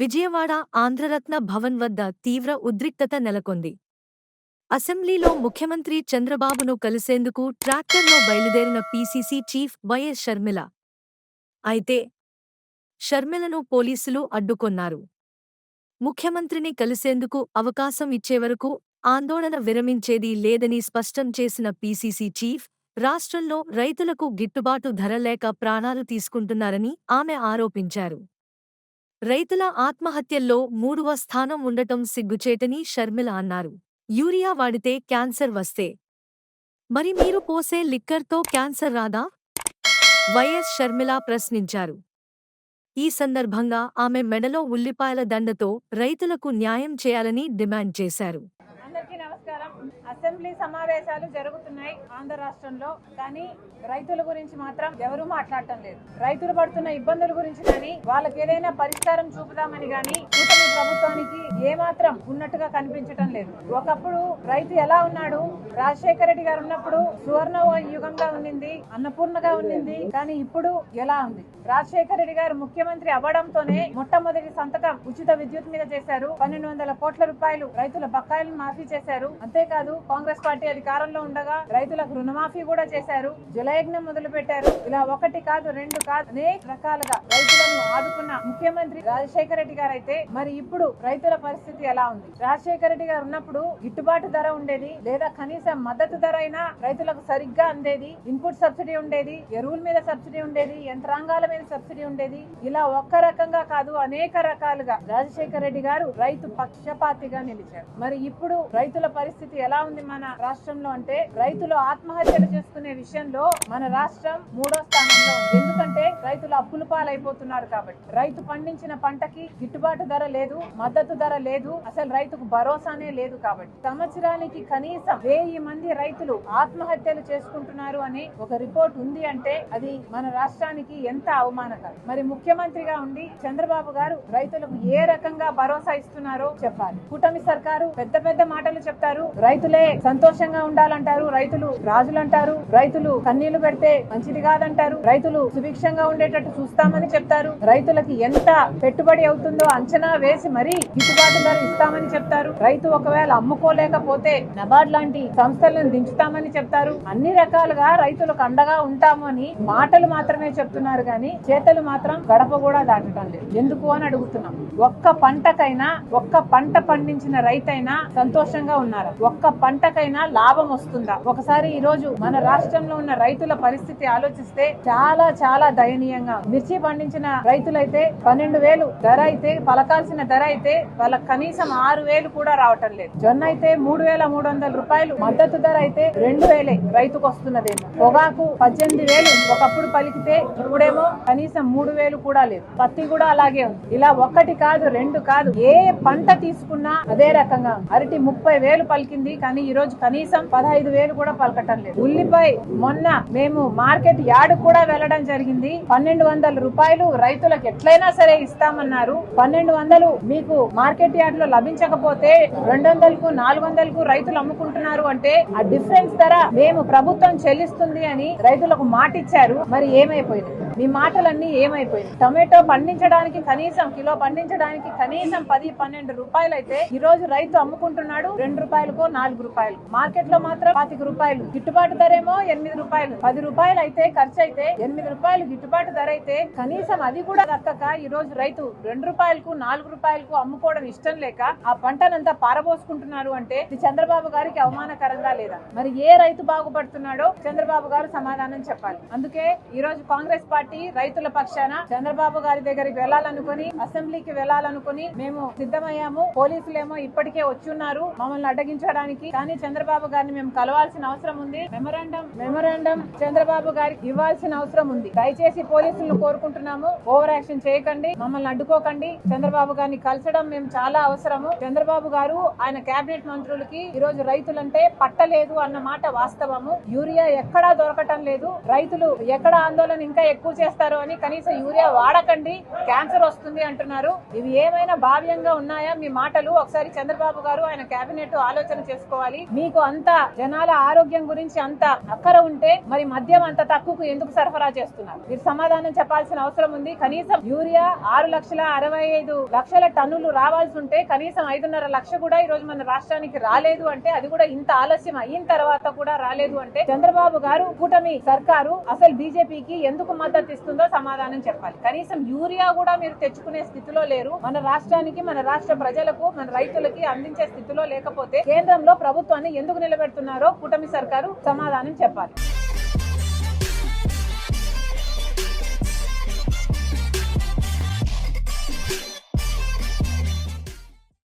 విజయవాడ ఆంధ్రరత్న భవన్ వద్ద తీవ్ర ఉద్రిక్తత నెలకొంది. అసెంబ్లీలో ముఖ్యమంత్రి చంద్రబాబును కలిసేందుకు ట్రాక్టర్లో బయలుదేరిన పీసీసీ చీఫ్ వైఎస్ షర్మిల. అయితే షర్మిలను పోలీసులు అడ్డుకొన్నారు. ముఖ్యమంత్రిని కలిసేందుకు అవకాశం ఇచ్చేవరకు ఆందోళన విరమించేది లేదని స్పష్టం చేసిన పీసీసీ చీఫ్ రాష్ట్రంలో రైతులకు గిట్టుబాటు ధర లేక ప్రాణాలు తీసుకుంటున్నారని ఆమె ఆరోపించారు. రైతుల ఆత్మహత్యల్లో మూడవ స్థానం ఉండటం సిగ్గుచేటని షర్మిల అన్నారు. యూరియా వాడితే క్యాన్సర్ వస్తే. మరి మీరు పోసే లిక్కర్తో క్యాన్సర్ రాదా? వైఎస్ షర్మిల ప్రశ్నించారు. ఈ సందర్భంగా ఆమె మెడలో ఉల్లిపాయల దండతో రైతులకు న్యాయం చేయాలని డిమాండ్ చేశారు. నమస్కారం. అసెంబ్లీ సమావేశాలు జరుగుతున్నాయి ఆంధ్ర రాష్ట్రంలో కానీ రైతుల గురించి మాత్రం ఎవరూ మాట్లాడటం లేదు. రైతులు పడుతున్న ఇబ్బందుల గురించి కానీ వాళ్ళకి ఏదైనా పరిష్కారం చూపుదామని కానీ ప్రభుత్వానికి ఏమాత్రం ఉన్నట్టుగా కనిపించటం లేదు. ఒకప్పుడు రైతు ఎలా ఉన్నాడు? రాజశేఖర రెడ్డి గారు ఉన్నప్పుడు సువర్ణ యుగంగా ఉండింది అన్నపూర్ణగా ఉండింది కానీ ఇప్పుడు ఎలా ఉంది? రాజశేఖర రెడ్డి గారు ముఖ్యమంత్రి అవ్వడంతోనే మొట్టమొదటి సంతకం ఉచిత విద్యుత్ మీద చేశారు. పన్నెండు వందల కోట్ల రూపాయలు రైతుల బకాయిలను మాఫీ చేశారు. అంతేకాదు కాంగ్రెస్ పార్టీ అధికారంలో ఉండగా రైతులకు రుణమాఫీ కూడా చేశారు. జలయజ్ఞం మొదలు పెట్టారు. ఇలా ఒకటి కాదు రెండు కాదు అనేక రకాలుగా రైతులను ఆదుకున్న ముఖ్యమంత్రి రాజశేఖర రెడ్డి గారు అయితే మరి ఇప్పుడు రైతుల పరిస్థితి ఎలా ఉంది? రాజశేఖర రెడ్డి గారు ఉన్నప్పుడు గిట్టుబాటు ధర ఉండేది లేదా కనీసం మద్దతు ధర అయినా రైతులకు సరిగ్గా అందేది ఇన్పుట్ సబ్సిడీ ఉండేది ఎరువుల మీద సబ్సిడీ ఉండేది యంత్రాంగాల మీద సబ్సిడీ ఉండేది. ఇలా ఒక్క రకంగా కాదు అనేక రకాలుగా రాజశేఖర రెడ్డి గారు రైతు పక్షపాతిగా నిలిచారు. మరి ఇప్పుడు రైతుల పరిస్థితి ఎలా ఉంది మన రాష్ట్రంలో అంటే రైతులు ఆత్మహత్యలు చేసుకునే విషయంలో మన రాష్ట్రం మూడో స్థానంలో ఉంది. ఎందుకంటే రైతులు అప్పుల పాలైపోతున్నారు కాబట్టి. రైతు పండించిన పంటకి గిట్టుబాటు ధర లేదు. మద్దతు ధర లేదు అసలు రైతుకు భరోసానే లేదు కాబట్టి. సంవత్సరానికి కనీసం వెయ్యి మంది రైతులు ఆత్మహత్యలు చేసుకుంటున్నారు అని ఒక రిపోర్ట్ ఉంది అంటే అది మన రాష్ట్రానికి ఎంత అవమానకరం. మరి ముఖ్యమంత్రిగా ఉండి చంద్రబాబు గారు రైతులకు ఏ రకంగా భరోసా ఇస్తున్నారో చెప్పాలి. కూటమి సర్కారు పెద్ద పెద్ద మాటలు చెప్తారు. రైతులే సంతోషంగా ఉండాలంటారు. రైతులు రాజులు అంటారు రైతులు కన్నీళ్ళు పెడితే మంచిది కాదంటారు. రైతులు సుభిక్షంగా ఉండేటట్టు చూస్తామని చెప్తారు. రైతులకి ఎంత పెట్టుబడి అవుతుందో అంచనా వేసి మరీ గిట్టుబాటు ధర ఇస్తామని చెప్తారు. రైతు ఒకవేళ అమ్ముకోలేకపోతే నబార్డ్ లాంటి సంస్థలను దించుతామని చెప్తారు. అన్ని రకాలుగా రైతులకు అండగా ఉంటాము అని మాటలు మాత్రమే చెప్తున్నారు కానీ చేతలు మాత్రం గడప కూడా దాటడం లేదు. ఎందుకు అని అడుగుతున్నాం. ఒక్క పంటకైనా ఒక్క పంట పండించిన రైతైనా సంతోషంగా ఉన్నారా? ఒక్క పంటకైనా లాభం వస్తుందా? ఒకసారి ఈ రోజు మన రాష్ట్రంలో ఉన్న రైతుల పరిస్థితి ఆలోచిస్తే చాలా చాలా దయనీయంగా మిర్చి పండించిన రైతులైతే పన్నెండు వేలు ధర అయితే పలకాల్సిన ధర అయితే వాళ్ళకి కనీసం ఆరు వేలు కూడా రావటం లేదు. జొన్న అయితే మూడు వేల మూడు వందల రూపాయలు మద్దతు ధర అయితే రెండు వేలే రైతుకు వస్తున్నది పొగాకు పద్దెనిమిది వేలు ఒకప్పుడు పలికితే ఇప్పుడేమో కనీసం మూడు వేలు కూడా లేదు. పత్తి కూడా అలాగే ఉంది. ఇలా ఒక్కటి కాదు రెండు కాదు ఏ పంట తీసుకున్నా అదే రకంగా అరటి ముప్పై వేలు పలికింది కానీ ఈ రోజు కనీసం పదహైదు వేలు కూడా పలకటం లేదు. ఉల్లిపాయ మొన్న మేము మార్కెట్ యార్డ్ కూడా వెళ్ళడం జరిగింది. పన్నెండు వందల రూపాయలు రైతులకు ఎట్లయినా సరే ఇస్తామన్నారు. పన్నెండు వందలు మీకు మార్కెట్ యార్డ్లో లభించకపోతే రెండు వందలకు నాలుగు వందలకు రైతులు అమ్ముకుంటున్నారు అంటే ఆ డిఫరెన్స్ ధర మేము ప్రభుత్వం చెల్లిస్తుంది అని రైతులకు మాట ఇచ్చారు మరి ఏమైపోయింది? మీ మాటలన్నీ ఏమైపోయింది? టమాటో పండించడానికి కనీసం కిలో పండించడానికి కనీసం పది పన్నెండు రూపాయలు అయితే ఈ రోజు రైతు అమ్ముకుంటున్నాడు. రెండు రూపాయలకో నాలుగు రూపాయలు. మార్కెట్లో మాత్రం పాతిక రూపాయలు. గిట్టుబాటు ధర ఏమో ఎనిమిది రూపాయలు. పది రూపాయలు అయితే ఖర్చు అయితే ఎనిమిది రూపాయలు గిట్టుబాటు ధర అయితే కనీసం అది కూడా దక్కక ఈ రోజు రైతు రెండు రూపాయలకు నాలుగు రూపాయలకు అమ్ముకోవడం ఇష్టం లేక ఆ పంటనంతా పారబోసుకుంటున్నారు అంటే ఇది చంద్రబాబు గారికి అవమానకరంగా లేదా? మరి ఏ రైతు బాగుపడుతున్నాడో చంద్రబాబు గారు సమాధానం చెప్పాలి. అందుకే ఈ రోజు కాంగ్రెస్ పార్టీ రైతుల పక్షాన చంద్రబాబు గారి దగ్గరికి వెళ్ళాలనుకుని అసెంబ్లీకి వెళ్ళాలనుకుని మేము సిద్ధమయ్యాము. పోలీసులేమో ఇప్పటికే వచ్చున్నారు. మమ్మల్ని అడ్డగించడానికి. కానీ చంద్రబాబు గారిని మేము కలవాల్సిన అవసరం ఉంది. మెమరాండం మెమరాండం చంద్రబాబు గారికి ఇవ్వాల్సిన అవసరం ఉంది. దయచేసి పోలీసులను కోరుకుంటున్నాము. ఓవర్ యాక్షన్ చేయకండి. మమ్మల్ని అడ్డుకోకండి. చంద్రబాబు గారిని కలసడం మేము చాలా అవసరము. చంద్రబాబు గారు ఆయన కేబినెట్ మంత్రులకి ఈ రోజు రైతులంటే పట్టలేదు అన్న మాట వాస్తవము. యూరియా ఎక్కడా దొరకటం లేదు. రైతులు ఎక్కడ ఆందోళన ఇంకా ఎక్కువ చేస్తారు అని కనీసం యూరియా వాడకండి క్యాన్సర్ వస్తుంది అంటున్నారు. ఇవి ఏమైనా భావ్యంగా ఉన్నాయా? మీ మాటలు ఒకసారి చంద్రబాబు గారు ఆయన కేబినెట్ ఆలోచన చేసుకోవాలి. మీకు అంత జనాల ఆరోగ్యం గురించి అంత అక్కర ఉంటే మరి మద్యం అంత తక్కువకు ఎందుకు సరఫరా చేస్తున్నారు? మీరు సమాధానం చెప్పాల్సిన అవసరం ఉంది. కనీసం యూరియా ఆరు లక్షల అరవై ఐదు లక్షల టన్నులు రావాల్సి ఉంటే కనీసం ఐదున్నర లక్ష కూడా ఈ రోజు మన రాష్ట్రానికి రాలేదు అంటే అది కూడా ఇంత ఆలస్యం అయిన తర్వాత కూడా రాలేదు అంటే చంద్రబాబు గారు కూటమి సర్కారు అసలు బీజేపీకి ఎందుకు మద్దతు ఇస్తుందో సమాధానం చెప్పాలి. కనీసం యూరియా కూడా మీరు తెచ్చుకునే స్థితిలో లేరు. మన రాష్ట్రానికి మన రాష్ట్ర ప్రజలకు మన రైతులకి అందించే స్థితిలో లేకపోతే కేంద్రంలో ప్రభుత్వాన్ని ఎందుకు నిలబెడుతున్నారో కూటమి సర్కారు సమాధానం చెప్పాలి.